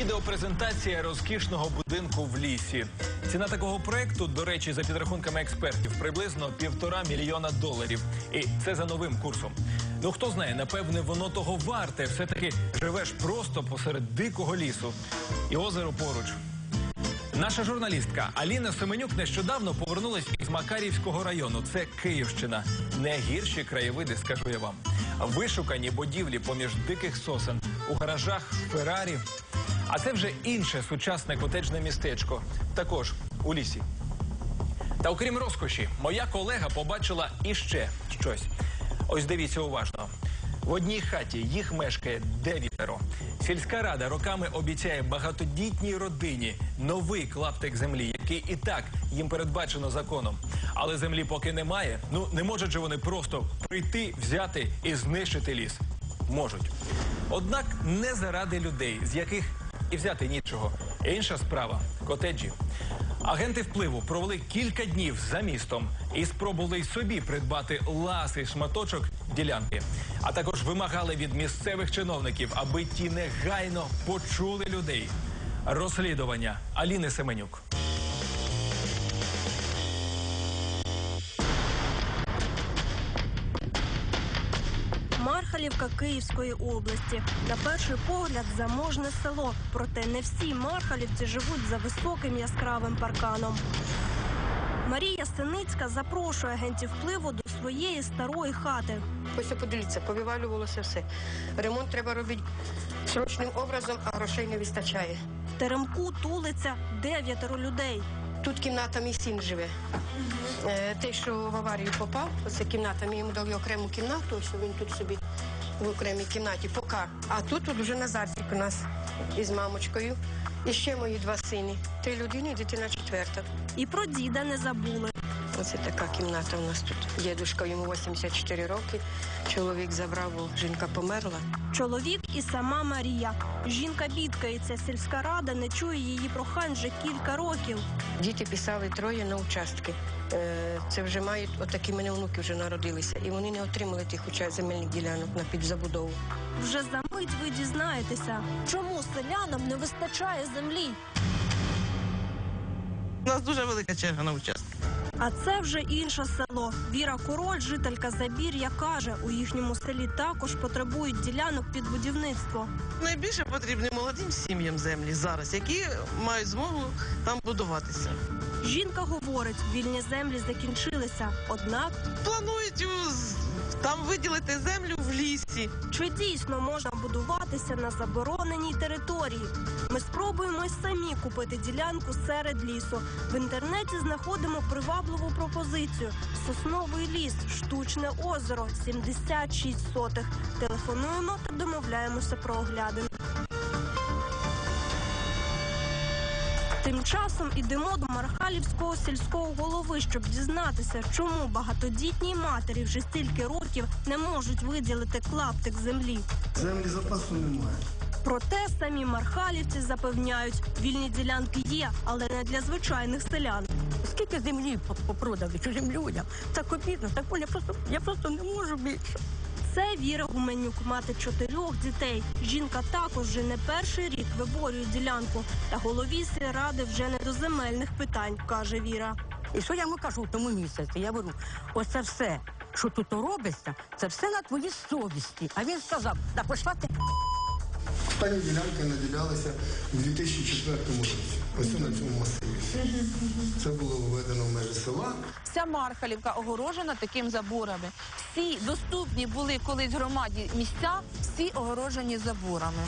Відеопрезентація розкішного будинку в лісі. Ціна такого проекту, до речі, за підрахунками експертів, приблизно півтора мільйона доларів. І це за новим курсом. Ну хто знає, напевне, воно того варте. Все таки живеш просто посеред дикого лісу. І озеро поруч. Наша журналістка Аліна Семенюк нещодавно повернулась із Макарівського району. Це Київщина. Не гірші краєвиди, скажу я вам. Вишукані будівлі поміж диких сосен у гаражах Феррарі. А це вже інше сучасне котеджне містечко. Також у лісі. Та окрім розкоші, моя колега побачила іще щось. Ось дивіться уважно. В одній хаті їх мешкає дев'ятеро. Сільська рада роками обіцяє багатодітній родині новий клаптик землі, який і так їм передбачено законом. Але землі поки немає. Ну не можуть же вони просто прийти, взяти і знищити ліс. Можуть. Однак не заради людей, з яких і взяти нічого. Інша справа котеджі. Агенти впливу провели кілька днів за містом і спробували й собі придбати ласий шматочок ділянки. А також вимагали від місцевих чиновників, аби ті негайно почули людей. Розслідування Аліни Семенюк. Мархалівка Київської області. На перший погляд заможне село. Проте не всі мархалівці живуть за високим яскравим парканом. Марія Синицька запрошує агентів впливу до своєї старої хати. Ось подивіться, повивалювалося все. Ремонт треба робити срочним образом, а грошей не вистачає. В теремку тулиться дев'ятеро людей. Тут кімната мій син живе. Е, Той, що в аварію попав, оце кімната, ми йому дали окрему кімнату, ось він тут собі в окремій кімнаті, поки. А тут от вже Назарчик у нас із мамочкою. І ще мої два сини. Три людини і дитина четверта. І про діда не забули. Оце така кімната у нас тут. Дідушка йому 84 роки. Чоловік забрав, бо жінка померла. Чоловік і сама Марія. Жінка бідкається, сільська рада не чує її прохань вже кілька років. Діти писали троє на участки. Е, Це вже мають, отакі мене онуки вже народилися, і вони не отримали тих уча- земельних ділянок на підзабудову. Вже за мить ви дізнаєтеся, чому селянам не вистачає землі. У нас дуже велика черга на участки. А це вже інше село. Віра Король, жителька Забір'я, каже, у їхньому селі також потребують ділянок під будівництво. Найбільше потрібні молодим сім'ям землі зараз, які мають змогу там будуватися. Жінка говорить, вільні землі закінчилися. Однак, Планують там виділити землю в лісі. чи дійсно можна будуватися на забороненій території? Ми спробуємо й самі купити ділянку серед лісу. В інтернеті знаходимо привабливу пропозицію: сосновий ліс, штучне озеро, 76 сотих. Телефонуємо та домовляємося про оглядин. Тим часом ідемо до Мархалівського сільського голови, щоб дізнатися, чому багатодітній матері вже стільки років не можуть виділити клаптик землі. Землі запасу немає. Проте самі мархалівці запевняють, вільні ділянки є, але не для звичайних селян. Скільки землі попродали чужим людям? Так обідно, так я просто я просто не можу більше. Це Віра Гуменюк, мати чотирьох дітей. Жінка також вже не перший рік виборює ділянку. Та голові сільради вже не до земельних питань, каже Віра. І що я йому кажу в тому місяці? Я беру, оце все, що тут робиться, це все на твоїй совісті. А він сказав, да пошла ти. Останні ділянки наділялися у 2004 році. Ось на цьому масиві. Це було введено в межі села. Вся Мархалівка огорожена таким заборами. Всі доступні були колись громаді місця, всі огорожені заборами.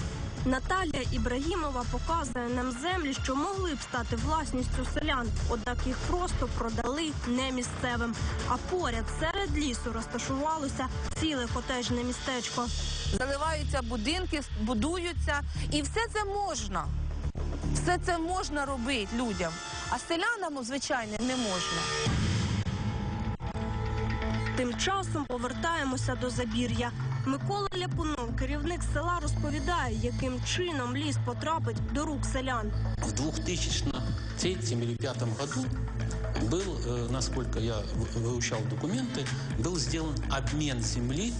Наталія Ібрагімова показує нам землі, що могли б стати власністю селян, однак їх просто продали не місцевим. А поряд серед лісу розташувалося ціле котежне містечко. Заливаються будинки, будуються, і все це можна. Все це можна робити людям, а селянам, звичайно, не можна. Тим часом повертаємося до Забір'я. Микола Ляпунов, керівник села, розповідає, яким чином ліс потрапить до рук селян. В 2003 или 2005 году был, э, насколько я в- выучал документы, был сделан обмен земли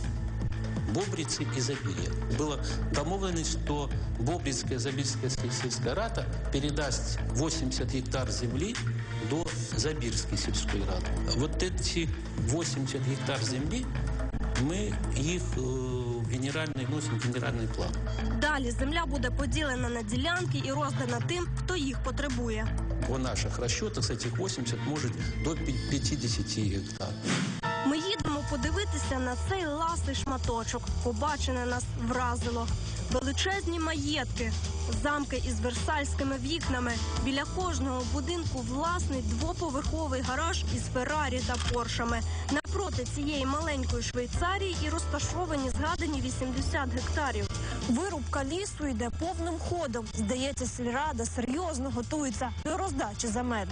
Бобрицы и Забирья. Было домовленность, что Бобрицкая Забирская сельская рада передаст 80 гектар земли до Забирской сельской рады. Вот эти 80 гектар земли мы их э, в генеральный, вносим в генеральный план. Далі земля буде поділена на ділянки і роздана тим, хто їх потребує. По наших расчетах с этих 80 может до пи- 50 гектар. Подивитися на цей ласий шматочок. Побачене нас вразило. Величезні маєтки, замки із версальськими вікнами. Біля кожного будинку власний двоповерховий гараж із Феррарі та Поршами. Напроти цієї маленької Швейцарії і розташовані згадані 80 гектарів. Вирубка лісу йде повним ходом. Здається, сільрада серйозно готується до роздачі земель.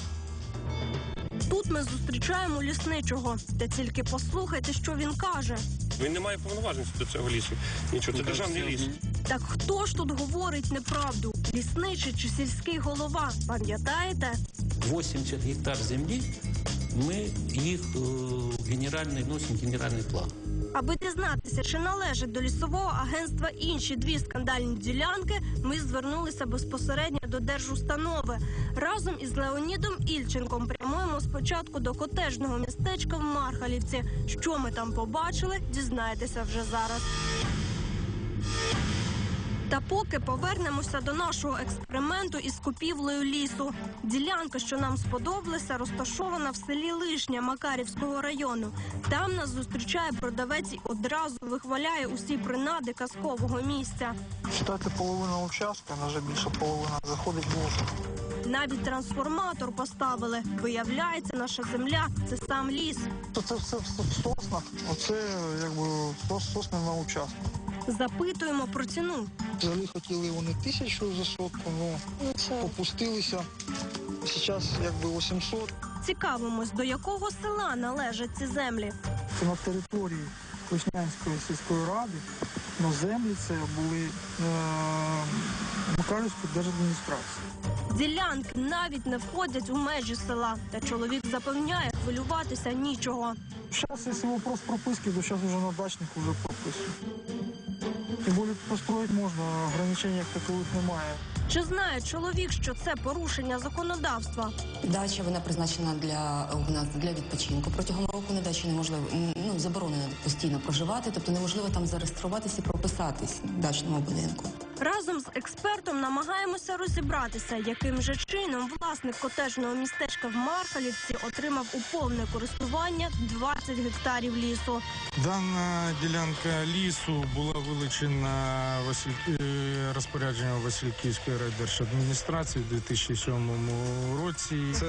Тут ми зустрічаємо лісничого. Та тільки послухайте, що він каже. Він не має повноважень до цього лісу. Нічого, це державний ліс. Так хто ж тут говорить неправду? Лісничий чи сільський голова? Пам'ятаєте? 80 гектар земли мы их э, в генеральный, вносим в генеральный план. Аби дізнатися, чи належать до лісового агентства інші дві скандальні ділянки, ми звернулися безпосередньо до держустанови. Разом із Леонідом Ільченком прямуємо спочатку до котежного містечка в Мархалівці. Що ми там побачили, дізнаєтеся вже зараз. Та поки повернемося до нашого експерименту із купівлею лісу. Ділянка, що нам сподобалася, розташована в селі Лишня Макарівського району. Там нас зустрічає продавець і одразу вихваляє усі принади казкового місця. Читати половина участка, жаль, більше половина заходить в лужу. Навіть трансформатор поставили. Виявляється, наша земля це сам ліс. Це все в соснах, оце якби сос- сосни на участку. Запитуємо про ціну. Взагалі хотіли вони тисячу за сотку, ну попустилися. Зараз якби 800. Цікавимось, до якого села належать ці землі. Це на території Вишнянської сільської ради. На землі це були е, Макарівської держадміністрації. Ділянки навіть не входять у межі села. Та чоловік запевняє, хвилюватися нічого. Зараз, якщо вопрос прописки, то зараз вже на дачник вже прописують. Тим більше построїти можна, ограничень як такових немає. Чи знає чоловік, що це порушення законодавства? Дача вона призначена для у нас для відпочинку. Протягом року на дачі неможливо ну заборонено постійно проживати, тобто неможливо там зареєструватися і прописатись в дачному будинку. Разом з експертом намагаємося розібратися, яким же чином власник котежного містечка в Мархалівці отримав у повне користування 20 гектарів лісу. Дана ділянка лісу була вилучена Василь... е, розпорядженням Васильківської райдержадміністрації у 2007 році. Це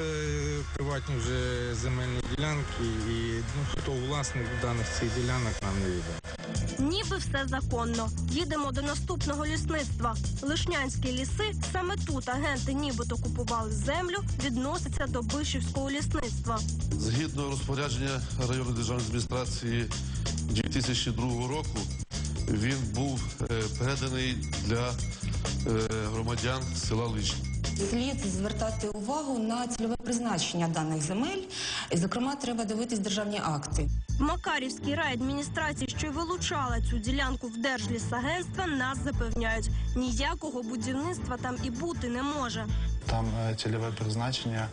приватні вже земельні ділянки, і ну, хто власник даних цих ділянок нам не відомо. Ніби все законно. Їдемо до наступного лісництва. Лишнянські ліси саме тут агенти нібито купували землю, відносяться до Бишівського лісництва. Згідно розпорядження районної державної адміністрації 2002 року, він був е, переданий для е, громадян села Личні. Слід звертати увагу на цільове призначення даних земель. Зокрема, треба дивитись державні акти. В Макарівській райадміністрації, що й вилучала цю ділянку в Держлісагентства, нас запевняють, ніякого будівництва там і бути не може. Там е, цільове призначення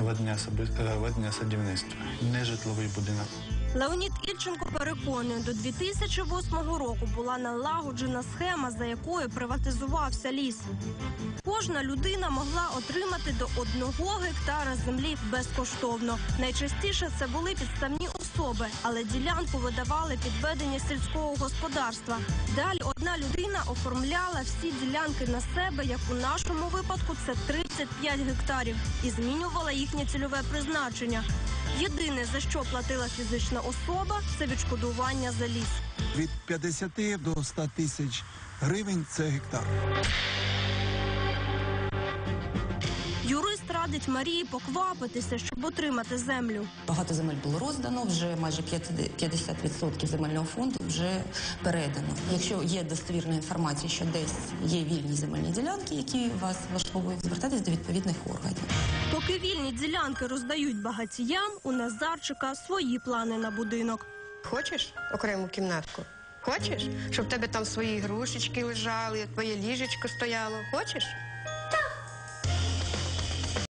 ведення, е, ведення садівництва, не житловий будинок. Леонід Ільченко переконує, до 2008 року була налагоджена схема, за якою приватизувався ліс. Кожна людина могла отримати до одного гектара землі безкоштовно. Найчастіше це були підставні особи, але ділянку видавали під ведення сільського господарства. Далі одна людина оформляла всі ділянки на себе, як у нашому випадку це 35 гектарів, і змінювала їхнє цільове призначення. Єдине за що платила фізична особа, це відшкодування за ліс. Від 50 до 100 тисяч гривень це гектар. Радить Марії поквапитися, щоб отримати землю. Багато земель було роздано, вже майже 50% земельного фонду вже передано. Якщо є достовірна інформація, що десь є вільні земельні ділянки, які вас влаштовують, звертайтесь до відповідних органів. Поки вільні ділянки роздають багатіям, у Назарчика свої плани на будинок. Хочеш окрему кімнатку? Хочеш? Щоб в тебе там свої ігрушечки лежали, твоє ліжечко стояло. Хочеш?